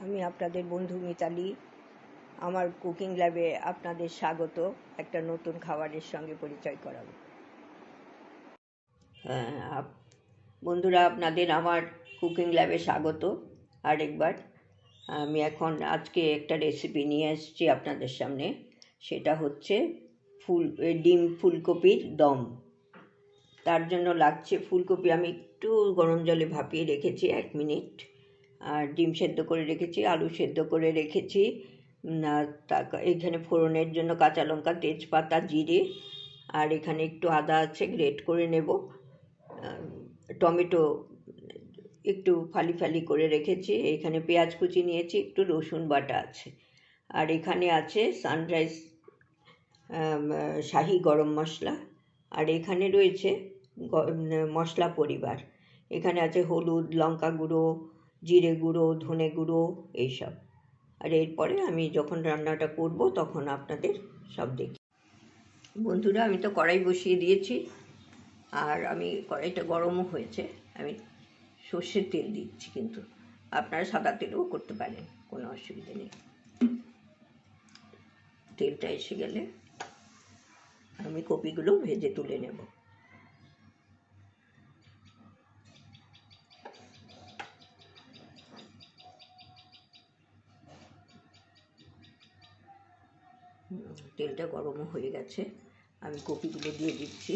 আমি আপনাদের বন্ধু মিতালি। আমার কুকিং ল্যাবে আপনাদের স্বাগত। একটা নতুন খাবারের সঙ্গে পরিচয় করাবো। হ্যাঁ বন্ধুরা, আপনাদের আমার কুকিং ল্যাবে স্বাগত আরেকবার। আমি এখন আজকে একটা রেসিপি নিয়ে এসেছি আপনাদের সামনে। সেটা হচ্ছে ফুল ডিম ফুলকপির দম। তার জন্য লাগছে ফুলকপি। আমি একটু গরম জলে ভাপিয়ে রেখেছি এক মিনিট। আর ডিম সেদ্ধ করে রেখেছি, আলু সেদ্ধ করে রেখেছি। তা- এখানে ফোড়নের জন্য কাঁচা লঙ্কা, তেজপাতা, জিরে, আর এখানে একটু আদা আছে, গ্রেট করে নেব। টমেটো একটু ফালি ফালি করে রেখেছি। এখানে পেঁয়াজ কুচি নিয়েছি, একটু রসুন বাটা আছে। আর এখানে আছে সানরাইজ শাহি গরম মশলা। আর এখানে রয়েছে মশলা পরিবার। এখানে আছে হলুদ, লঙ্কা গুঁড়ো জিরে গুঁড়ো, ধনে গুঁড়ো, এইসব। আর এরপরে আমি যখন রান্নাটা করব, তখন আপনাদের সব দেখি। বন্ধুরা, আমি তো কড়াই বসিয়ে দিয়েছি। আর আমি, কড়াইটা গরমও হয়েছে। আমি সর্ষের তেল দিচ্ছি কিন্তু। আপনারা সাদা তেলও করতে পারেন, কোনো অসুবিধা নেই। তেলটা এসে গেলে আমি কপিগুলো ভেজে তুলে নেব। তেলটা গরমও হয়ে গেছে। আমি কপিগুলো দিয়ে দিচ্ছি।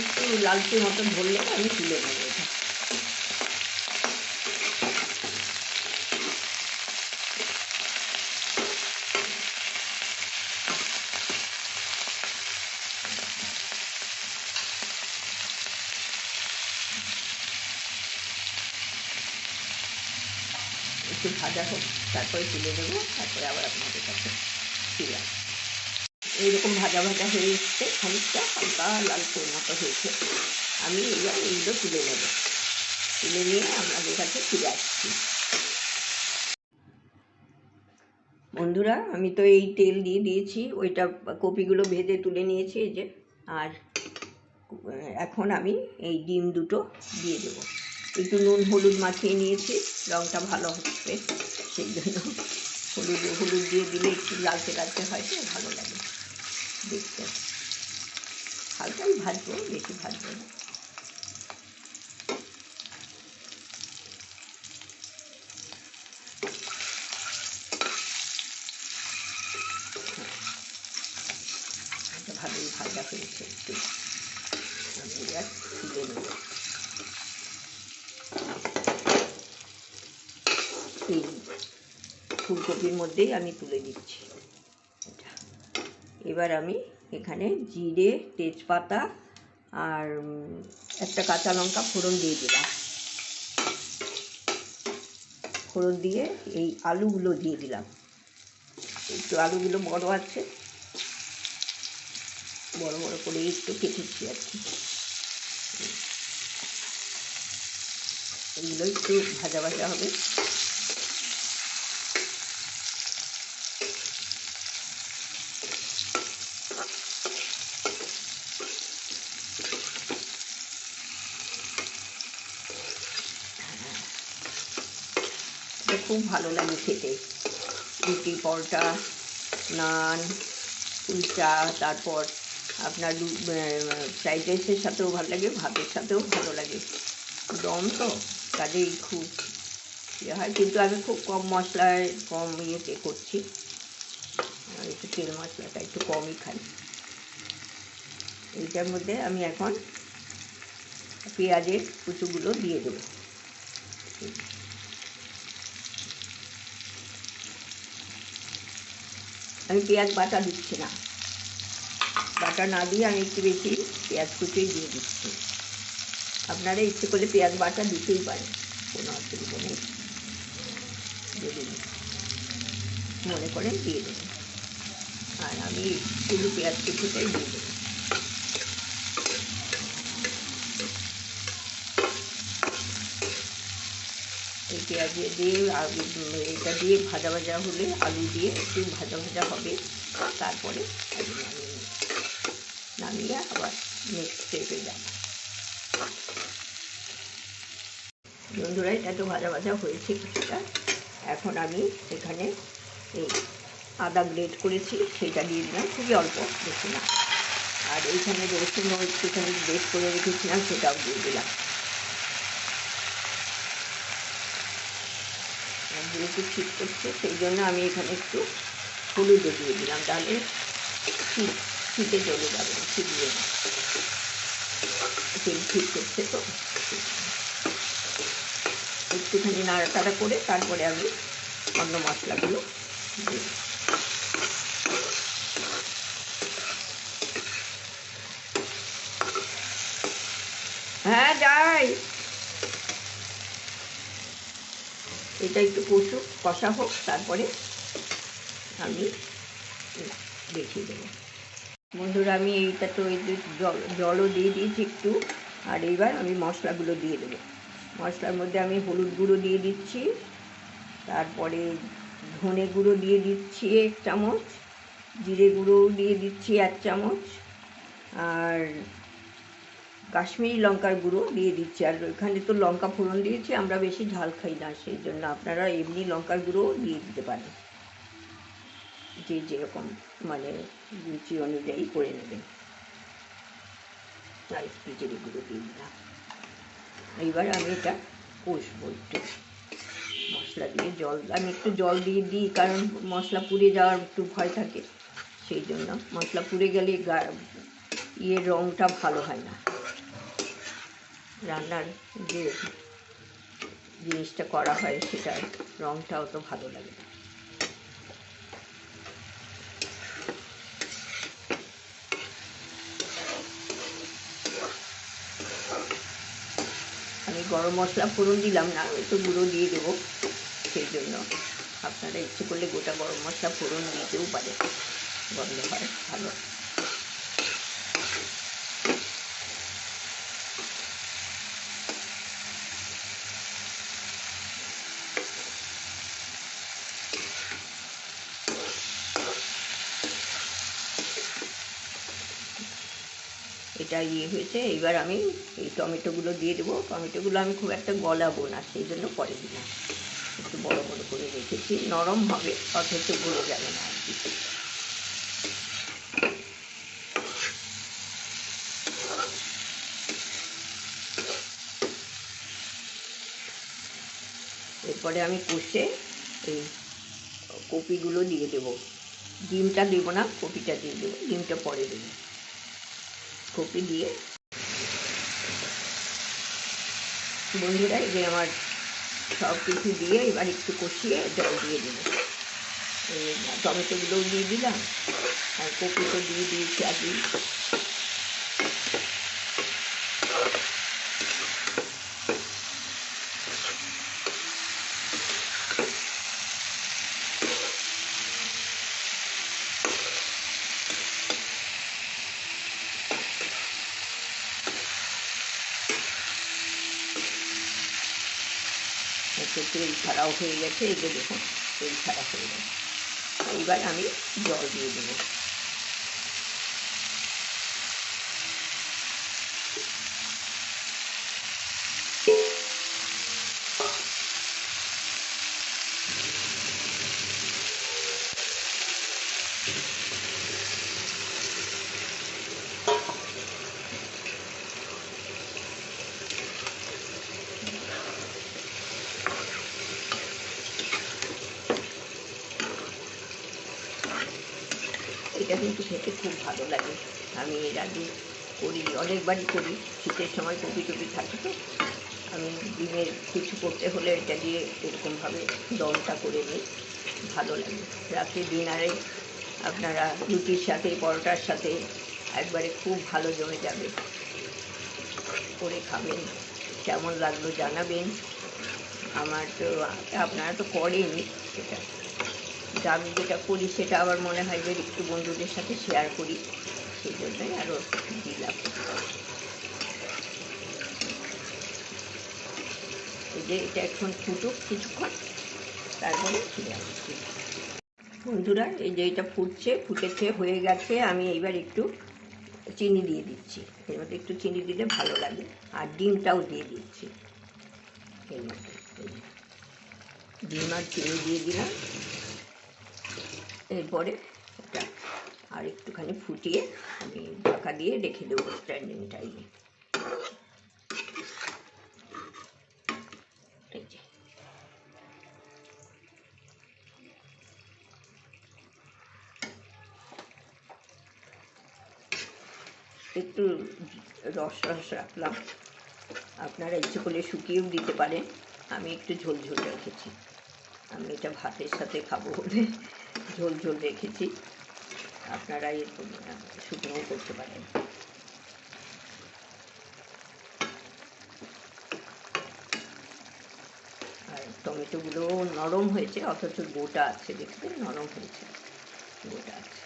একটু লালচে মতন ধরলে আমি তুলে নেব। ভাজা হোক তারপরে তুলে দেবো, তারপরে আবার আপনাদের কাছে ফিরে আসব। এইরকম ভাজা ভাজা হয়ে এসছে, খানিকটা হালকা লালচে মতো হয়েছে। আমি এবার এইগুলো তুলে নেব। তুলে নিয়ে আপনাদের কাছে ফিরে আসছি। বন্ধুরা, আমি তো এই তেল দিয়ে দিয়েছি, ওইটা কপিগুলো ভেজে তুলে নিয়েছি, এই যে। আর, এখন আমি এই ডিম দুটো দিয়ে দেবো। একটু নুন, হলুদ মাখিয়ে নিয়েছি। রঙটা ভালো হচ্ছে, সেই জন্য হলুদ হলুদ দিয়ে দিলে একটু লালতে লালতে হয় সে ভালো লাগে দেখতে। হালকাই ভাজবো, বেশি ভাজবো না এটা ভালোই ভাজা হয়েছে একটু আমি এবার তুলে নেব এই ফুলকপির মধ্যেই আমি তুলে দিচ্ছি। এবার আমি এখানে জিরে, তেজপাতা আর একটা কাঁচা লঙ্কা ফোড়ন দিয়ে দিলাম। ফোড়ন দিয়ে এই আলুগুলো দিয়ে দিলাম। একটু আলুগুলো বড় আছে। বড় বড় করে একটু কেটেছি আর কি। এগুলো একটু ভাজা ভাজা হবে। এটা খুব ভালো লাগে খেতে। রুটি, পরোটা, নান, কুলচা, তারপর আপনার ফ্রাইড রাইসের সাথেও ভালো লাগে, ভাতের সাথেও ভালো লাগে। দম তো, কাজেই খুব ইয়ে হয়। কিন্তু আমি খুব কম মশলায়, কম ইয়েতে করছি। একটু তেল মশলাটা একটু কমই খাই। এইটার মধ্যে আমি এখন পেঁয়াজের কুচুগুলো দিয়ে দেবো। আমি পেঁয়াজ বাটা দিচ্ছি না। বাটা না দিয়ে আমি একটু বেশি পেঁয়াজ কুচিয়ে দিয়ে দিচ্ছি। আপনারা ইচ্ছে করলে পেঁয়াজ বাটা দিতেই পারেন, কোনো অসুবিধা নেই। মনে করেন দিয়ে দেবেন আর আমি শুধু পেঁয়াজ কুচিটাই দিয়ে দেবো পেঁয়াজ দিয়ে এটা দিয়ে ভাজা ভাজা হলে আলু দিয়ে একটু ভাজা ভাজা হবে। তারপরে নামিয়ে আবার নেক্সট স্টেপে যাব। বন্ধুরা, এটা তো ভাজা ভাজা হয়েছে কিছুটা। এখন আমি এখানে এই আদা গ্রেট করেছি, সেটা দিয়ে দিলাম, খুবই অল্প, বেশি না। আর এইখানে রসুনও একটুখানি গ্রেট করে রেখেছিলাম, সেটাও দিয়ে দিলাম। যেহেতু ঠিক করছে, সেই জন্য আমি এখানে একটু হলুদও দিয়ে দিলাম। তাহলে শীতে চলে যাবে না তেল ঠিক করছে তো? একটুখানি নাড়াচাড়া করে তারপরে আমি অন্য মশলাগুলো হ্যাঁ যাই। এটা একটু কষু, কষা হোক, তারপরে আমি দেখিয়ে দেবো। বন্ধুরা, আমি এইটা তো এই জল, জলও দিয়ে দিয়েছি একটু, আর এইবার আমি মশলাগুলো দিয়ে দেবো। মশলার মধ্যে আমি হলুদ গুঁড়ো দিয়ে দিচ্ছি, তারপরে ধনে গুঁড়ো দিয়ে দিচ্ছি এক চামচ, জিরে গুঁড়ো দিয়ে দিচ্ছি এক চামচ, আর কাশ্মীরি লঙ্কার গুঁড়ো দিয়ে দিচ্ছি। আর এখানে তো লঙ্কা ফোড়ন দিয়েছি, আমরা বেশি ঝাল খাই না, সেই জন্য আপনারা এমনি লঙ্কার গুঁড়ো দিয়ে দিতে পারেন। যে যেরকম মানে রুচি অনুযায়ী করে নেবেন। আর একটু গুঁড়ো দিয়ে দিলাম। এইবার আমি এটা কষবো একটু। মশলা দিয়ে জল, আমি একটু জল দিয়ে দিই, কারণ মশলা পুড়ে যাওয়ার একটু ভয় থাকে। সেই জন্য মশলা পুড়ে গেলে গা, ইয়ের রঙটা ভালো হয় না। রান্নার যে জিনিসটা করা হয় সেটার রঙটা অত ভালো লাগে না। আমি গরম মশলা ফোড়ন দিলাম না একটু গুঁড়ো দিয়ে দেবো, সেই জন্য। আপনারা ইচ্ছে করলে গোটা গরম মশলা ফোড়ন দিতেও পারে গন্ধ হয়, ভালো। এটা ইয়ে হয়েছে, এবার আমি এই টমেটোগুলো দিয়ে দেবো। টমেটোগুলো আমি খুব একটা গলাবো না, সেই জন্য পরে দিলাম। একটু বড় বড় করে রেখেছি, নরম হবে, অথচ গলে যাবে না আর কি। এরপরে আমি কষে এই কপিগুলো দিয়ে দেবো। ডিমটা দেবো না, কপিটা দিয়ে দেবো, ডিমটা পরে দেবো। কপি দিয়ে। বন্ধুরা যে আমার সব কিছু দিয়ে এবার একটু কষিয়ে জল দিয়ে দিল টমেটোগুলোও দিয়ে দিলাম, আর কপি তো দিয়ে দিয়েছি আগেই একটু তেল খারাপ হয়ে গেছে এই যে দেখুন তেল খারাপ হয়ে গেছে এইবার আমি জল দিয়ে দেবো এটা কিন্তু খেতে খুব ভালো লাগে। আমি এর আগে করি, অনেকবারই করি, শীতের সময় কপি টপি থাকে তো। আমি ডিমের কিছু করতে হলে এটা দিয়ে এরকমভাবে দমটা করে নিই, ভালো লাগে। রাত্রে ডিনারে আপনারা রুটির সাথে, পরোটার সাথে একবারে খুব ভালো জমে যাবে। করে খাবেন, কেমন লাগল জানাবেন। আমার তো, আপনারা তো করেনই সেটা কিন্তু আমি যেটা করি, সেটা আবার মনে হয় যে একটু বন্ধুদের সাথে শেয়ার করি। সেই জন্যই আরও দিলাম। এই যে এটা এখন ফুটুক কিছুক্ষণ, তারপরে ফিরে আসছি। বন্ধুরা, এই যে এটা ফুটছে, ফুটেছে, হয়ে গেছে, আমি এইবার একটু চিনি দিয়ে দিচ্ছি। এর মধ্যে একটু চিনি দিলে ভালো লাগে, আর ডিমটাও দিয়ে দিচ্ছি। এর মধ্যে। ডিম আর চিনি দিয়ে দিলাম। এরপরে এটা আর একটুখানি ফুটিয়ে আমি ঢাকা দিয়ে রেখে দেবো স্ট্যান্ডিং টাইমে। একটু রস রস রাখলাম। আপনারা ইচ্ছে করলে শুকিয়েও দিতে পারেন। আমি একটু ঝোল ঝোল রেখেছি। আমি এটা ভাতের সাথে খাব বলে ঝোল ঝোল রেখেছি। আপনারা এরকম শুকনোও করতে পারেন। আর টমেটোগুলো নরম হয়েছে, অথচ গোটা আছে দেখতে নরম হয়েছে, গোটা আছে।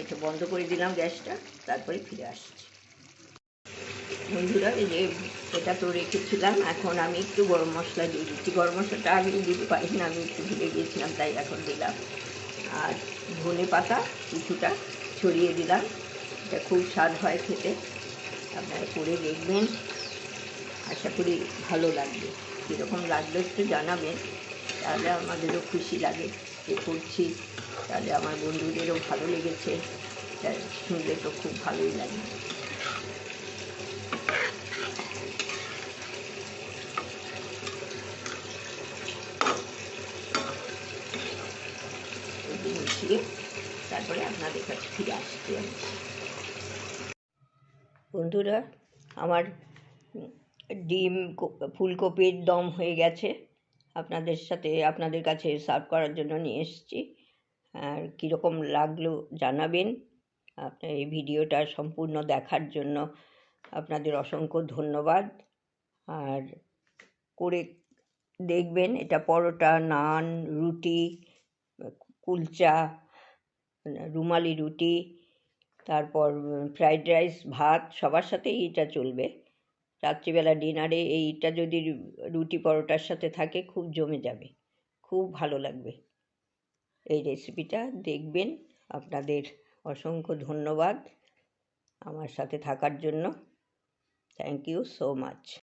এটা বন্ধ করে দিলাম গ্যাসটা, তারপরে ফিরে আসছি। বন্ধুরা, এই যে এটা তো রেখেছিলাম, এখন আমি একটু গরম মশলা দিয়ে দিচ্ছি। গরম মশলাটা আগে দিতে পারি না আমি একটু ভুলে গিয়েছিলাম, তাই এখন দিলাম। আর ধনে পাতা কিছুটা ছড়িয়ে দিলাম। এটা খুব স্বাদ হয় খেতে। আপনারা করে দেখবেন। আশা করি ভালো লাগবে। কীরকম লাগল একটু জানাবেন। তাহলে আমাদেরও খুশি লাগে যে করছি। তাহলে আমার বন্ধুদেরও ভালো লেগেছে। শুনলে তো খুব ভালোই লাগে একটু মিশিয়ে তারপরে আপনাদের কাছে ফিরে আমি বন্ধুরা, আমার ডিম ফুলকপির দম হয়ে গেছে। আপনাদের সাথে, আপনাদের কাছে সার্ভ করার জন্য নিয়ে এসেছি। আর কীরকম লাগল জানাবেন। আপনার এই ভিডিওটা সম্পূর্ণ দেখার জন্য আপনাদের অসংখ্য ধন্যবাদ। আর করে দেখবেন, এটা পরোটা, নান, রুটি কুলচা রুমালি রুটি, তারপর ফ্রাইড রাইস, ভাত, সবার সাথেই এটা চলবে। রাত্রিবেলা ডিনারে এইটা যদি রুটি পরোটার সাথে থাকে, খুব জমে যাবে। খুব ভালো লাগবে। এই রেসিপিটা দেখবেন। আপনাদের অসংখ্য ধন্যবাদ আমার সাথে থাকার জন্য। Thank you so much.